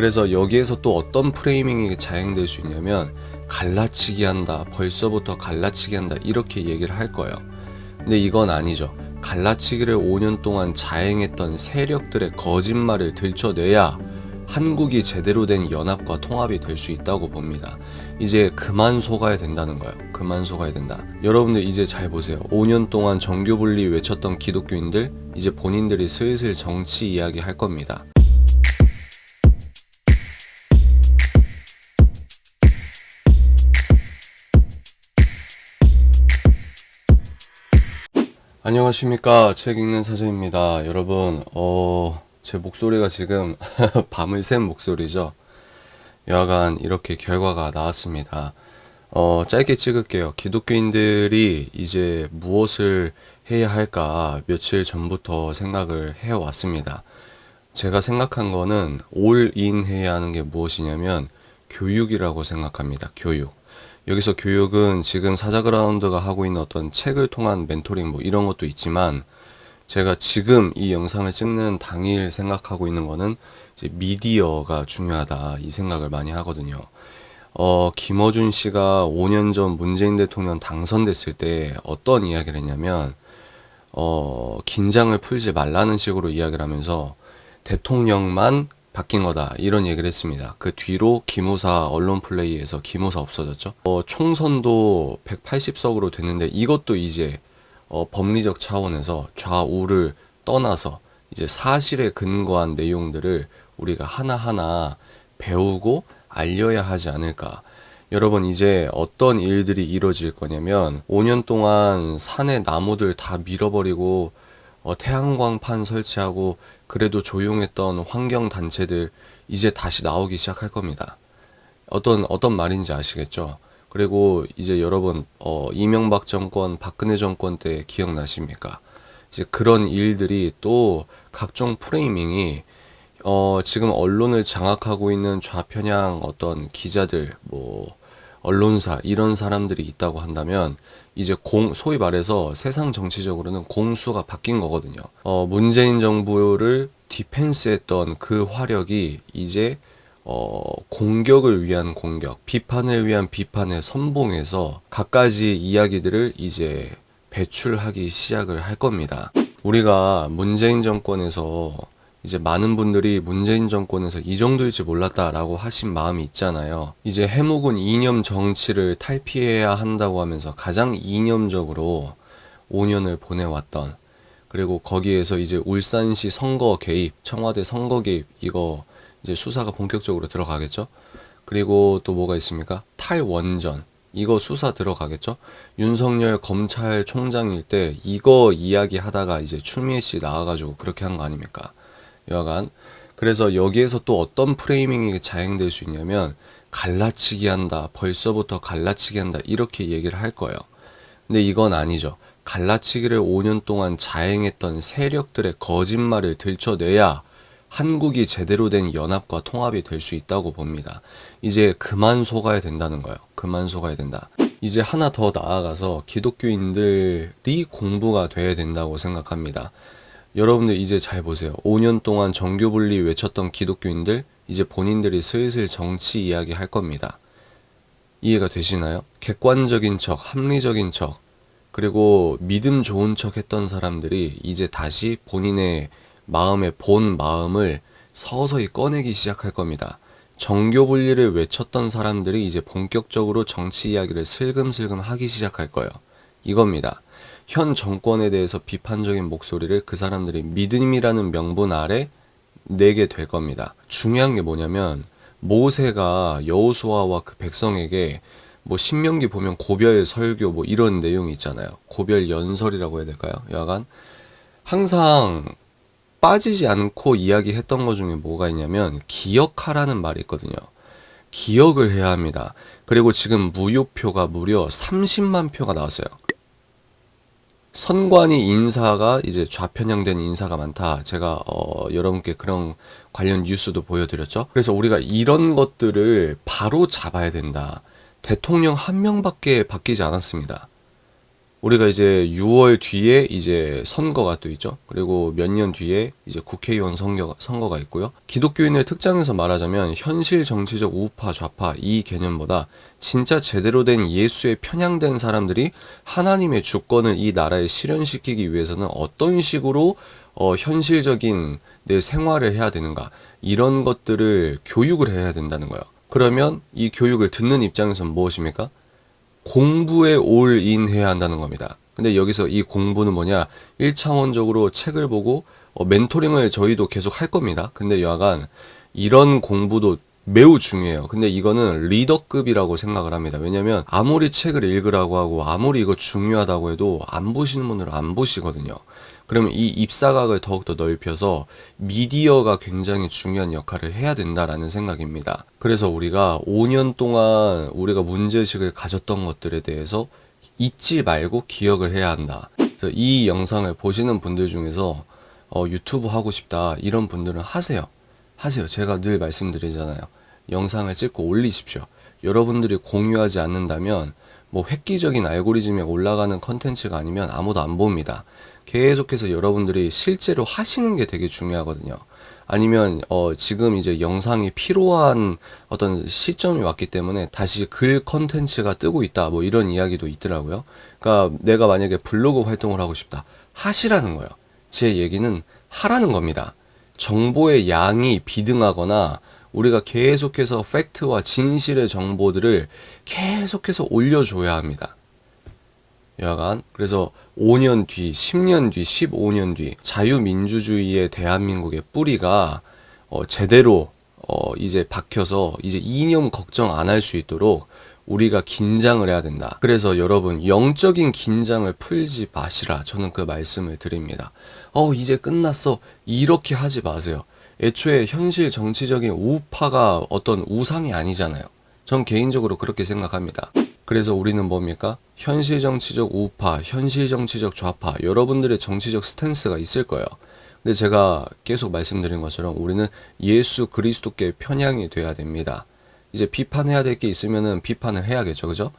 그래서 여기에서 또 어떤 프레이밍이 자행될 수 있냐면 갈라치기 한다. 벌써부터 갈라치기 한다. 이렇게 얘기를 할 거예요. 근데 이건 아니죠. 갈라치기를 5년 동안 자행했던 세력들의 거짓말을 들춰내야 한국이 제대로 된 연합과 통합이 될 수 있다고 봅니다. 이제 그만 속아야 된다는 거예요. 그만 속아야 된다. 여러분들 이제 잘 보세요. 5년 동안 정교 분리 외쳤던 기독교인들 이제 본인들이 슬슬 정치 이야기 할 겁니다. 안녕하십니까. 책 읽는 사제입니다. 여러분 어, 제 목소리가 지금 밤을 샌 목소리죠? 여하간 이렇게 결과가 나왔습니다. 어, 짧게 찍을게요. 기독교인들이 이제 무엇을 해야 할까 며칠 전부터 생각을 해왔습니다. 제가 생각한 거는 올인 해야 하는 게 무엇이냐면 교육이라고 생각합니다. 교육 여기서 교육은 지금 사자그라운드가 하고 있는 어떤 책을 통한 멘토링 뭐 이런 것도 있지만 제가 지금 이 영상을 찍는 당일 생각하고 있는 거는 이제 미디어가 중요하다 이 생각을 많이 하거든요. 어, 김어준 씨가 5년 전 문재인 대통령 당선됐을 때 어떤 이야기를 했냐면 어, 긴장을 풀지 말라는 식으로 이야기를 하면서 대통령만 바뀐 거다 이런 얘기를 했습니다. 그 뒤로 기무사 언론 플레이에서 기무사 없어졌죠. 어, 총선도 180석으로 됐는데 이것도 이제 어, 법리적 차원에서 좌우를 떠나서 이제 사실에 근거한 내용들을 우리가 하나하나 배우고 알려야 하지 않을까. 여러분 이제 어떤 일들이 이루어질 거냐면 5년 동안 산에 나무들 다 밀어버리고 어, 태양광판 설치하고 그래도 조용했던 환경 단체들 이제 다시 나오기 시작할 겁니다. 어떤 어떤 말인지 아시겠죠? 그리고 이제 여러분 어, 이명박 정권, 박근혜 정권 때 기억나십니까? 이제 그런 일들이 또 각종 프레이밍이 어, 지금 언론을 장악하고 있는 좌편향 어떤 기자들, 뭐 언론사 이런 사람들이 있다고 한다면 이제 공 소위 말해서 세상 정치적으로는 공수가 바뀐 거거든요. 어, 문재인 정부를 디펜스했던 그 화력이 이제 어, 공격을 위한 공격, 비판을 위한 비판에 선봉해서 갖가지 이야기들을 이제 배출하기 시작을 할 겁니다. 우리가 문재인 정권에서 이제 많은 분들이 문재인 정권에서 이 정도일지 몰랐다라고 하신 마음이 있잖아요. 이제 해묵은 이념 정치를 탈피해야 한다고 하면서 가장 이념적으로 5년을 보내왔던 그리고 거기에서 이제 울산시 선거 개입, 청와대 선거 개입 이거 이제 수사가 본격적으로 들어가겠죠. 그리고 또 뭐가 있습니까? 탈원전 이거 수사 들어가겠죠. 윤석열 검찰총장일 때 이거 이야기 하다가 이제 추미애 씨 나와가지고 그렇게 한 거 아닙니까? 여하간 그래서 여기에서 또 어떤 프레이밍이 자행될 수 있냐면 갈라치기 한다 벌써부터 갈라치기 한다 이렇게 얘기를 할 거예요 근데 이건 아니죠 갈라치기를 5년 동안 자행했던 세력들의 거짓말을 들춰내야 한국이 제대로 된 연합과 통합이 될 수 있다고 봅니다. 이제 그만 속아야 된다는 거예요. 그만 속아야 된다. 이제 하나 더 나아가서 기독교인들이 공부가 돼야 된다고 생각합니다. 여러분들 이제 잘 보세요. 5년 동안 정교 분리 외쳤던 기독교인들 이제 본인들이 슬슬 정치 이야기 할 겁니다. 이해가 되시나요? 객관적인 척, 합리적인 척, 그리고 믿음 좋은 척 했던 사람들이 이제 다시 본인의 마음의 본 마음을 서서히 꺼내기 시작할 겁니다. 정교 분리를 외쳤던 사람들이 이제 본격적으로 정치 이야기를 슬금슬금 하기 시작할 거예요. 이겁니다. 현 정권에 대해서 비판적인 목소리를 그 사람들이 믿음이라는 명분 아래 내게 될 겁니다. 중요한 게 뭐냐면 모세가 여호수아와 그 백성에게 뭐 신명기 보면 고별 설교 뭐 이런 내용이 있잖아요. 고별 연설이라고 해야 될까요? 여하간 항상 빠지지 않고 이야기했던 것 중에 뭐가 있냐면 기억하라는 말이 있거든요. 기억을 해야 합니다. 그리고 지금 무효표가 무려 30만 표가 나왔어요. 선관위 인사가 이제 좌편향된 인사가 많다. 제가 어, 여러분께 그런 관련 뉴스도 보여드렸죠. 그래서 우리가 이런 것들을 바로 잡아야 된다. 대통령 한 명밖에 바뀌지 않았습니다. 우리가 이제 6월 뒤에 이제 선거가 또 있죠. 그리고 몇 년 뒤에 이제 국회의원 선거, 선거가 있고요. 기독교인의 특장에서 말하자면 현실 정치적 우파 좌파 이 개념보다 진짜 제대로 된 예수에 편향된 사람들이 하나님의 주권을 이 나라에 실현시키기 위해서는 어떤 식으로 어, 현실적인 내 생활을 해야 되는가 이런 것들을 교육을 해야 된다는 거예요. 그러면 이 교육을 듣는 입장에서는 무엇입니까? 공부에 올인해야 한다는 겁니다. 근데 여기서 이 공부는 뭐냐? 1차원적으로 책을 보고 어, 멘토링을 저희도 계속 할 겁니다. 근데 여하간 이런 공부도 매우 중요해요. 근데 이거는 리더급이라고 생각을 합니다. 왜냐면 아무리 책을 읽으라고 하고 아무리 이거 중요하다고 해도 안 보시는 분들은 안 보시거든요. 그러면 이 입사각을 더욱더 넓혀서 미디어가 굉장히 중요한 역할을 해야 된다라는 생각입니다. 그래서 우리가 5년 동안 우리가 문제의식을 가졌던 것들에 대해서 잊지 말고 기억을 해야 한다. 이 영상을 보시는 분들 중에서 어, 유튜브 하고 싶다 이런 분들은 하세요. 하세요. 제가 늘 말씀드리잖아요. 영상을 찍고 올리십시오. 여러분들이 공유하지 않는다면 뭐 획기적인 알고리즘에 올라가는 컨텐츠가 아니면 아무도 안 봅니다. 계속해서 여러분들이 실제로 하시는 게 되게 중요하거든요. 아니면 어 지금 이제 영상이 필요한 어떤 시점이 왔기 때문에 다시 글 컨텐츠가 뜨고 있다 뭐 이런 이야기도 있더라고요. 그러니까 내가 만약에 블로그 활동을 하고 싶다 하시라는 거예요. 제 얘기는 하라는 겁니다. 정보의 양이 비등하거나 우리가 계속해서 팩트와 진실의 정보들을 계속해서 올려줘야 합니다. 여하간 그래서 5년 뒤, 10년 뒤, 15년 뒤 자유민주주의의 대한민국의 뿌리가 어, 제대로 어, 이제 박혀서 이제 이념 걱정 안 할 수 있도록 우리가 긴장을 해야 된다. 그래서 여러분 영적인 긴장을 풀지 마시라. 저는 그 말씀을 드립니다. 어 이제 끝났어. 이렇게 하지 마세요. 애초에 현실 정치적인 우파가 어떤 우상이 아니잖아요. 전 개인적으로 그렇게 생각합니다. 그래서 우리는 뭡니까? 현실 정치적 우파, 현실 정치적 좌파, 여러분들의 정치적 스탠스가 있을 거예요. 근데 제가 계속 말씀드린 것처럼 우리는 예수 그리스도께 편향이 돼야 됩니다. 이제 비판해야 될 게 있으면은 비판을 해야겠죠, 그죠?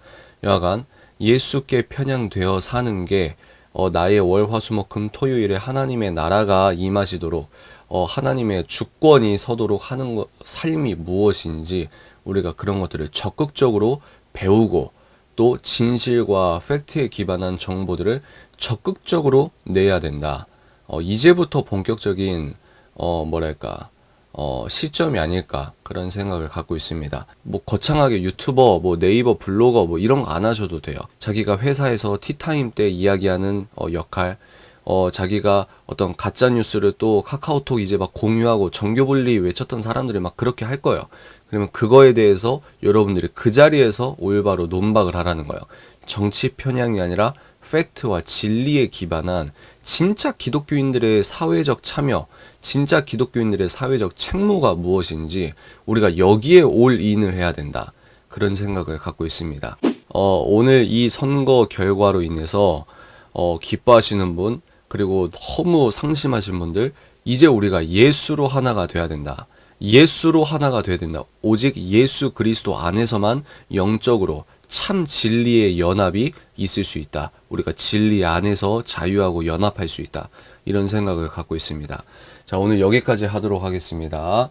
여하간 예수께 편향되어 사는 게 어, 나의 월, 화, 수, 목, 금, 토요일에 하나님의 나라가 임하시도록 어, 하나님의 주권이 서도록 하는 것, 삶이 무엇인지 우리가 그런 것들을 적극적으로 배우고 또 진실과 팩트에 기반한 정보들을 적극적으로 내야 된다. 어, 이제부터 본격적인 어, 뭐랄까 어, 시점이 아닐까 그런 생각을 갖고 있습니다. 뭐 거창하게 유튜버, 뭐 네이버 블로거 뭐 이런 거 안 하셔도 돼요. 자기가 회사에서 티타임 때 이야기하는 어, 역할, 어, 자기가 어떤 가짜 뉴스를 또 카카오톡 이제 막 공유하고 정교분리 외쳤던 사람들이 막 그렇게 할 거예요. 그러면 그거에 대해서 여러분들이 그 자리에서 올바로 논박을 하라는 거예요. 정치 편향이 아니라 팩트와 진리에 기반한 진짜 기독교인들의 사회적 참여, 진짜 기독교인들의 사회적 책무가 무엇인지 우리가 여기에 올인을 해야 된다. 그런 생각을 갖고 있습니다. 어, 오늘 이 선거 결과로 인해서 어, 기뻐하시는 분, 그리고 너무 상심하신 분들, 이제 우리가 예수로 하나가 돼야 된다. 예수로 하나가 돼야 된다. 오직 예수 그리스도 안에서만 영적으로 참 진리의 연합이 있을 수 있다. 우리가 진리 안에서 자유하고 연합할 수 있다. 이런 생각을 갖고 있습니다. 자, 오늘 여기까지 하도록 하겠습니다.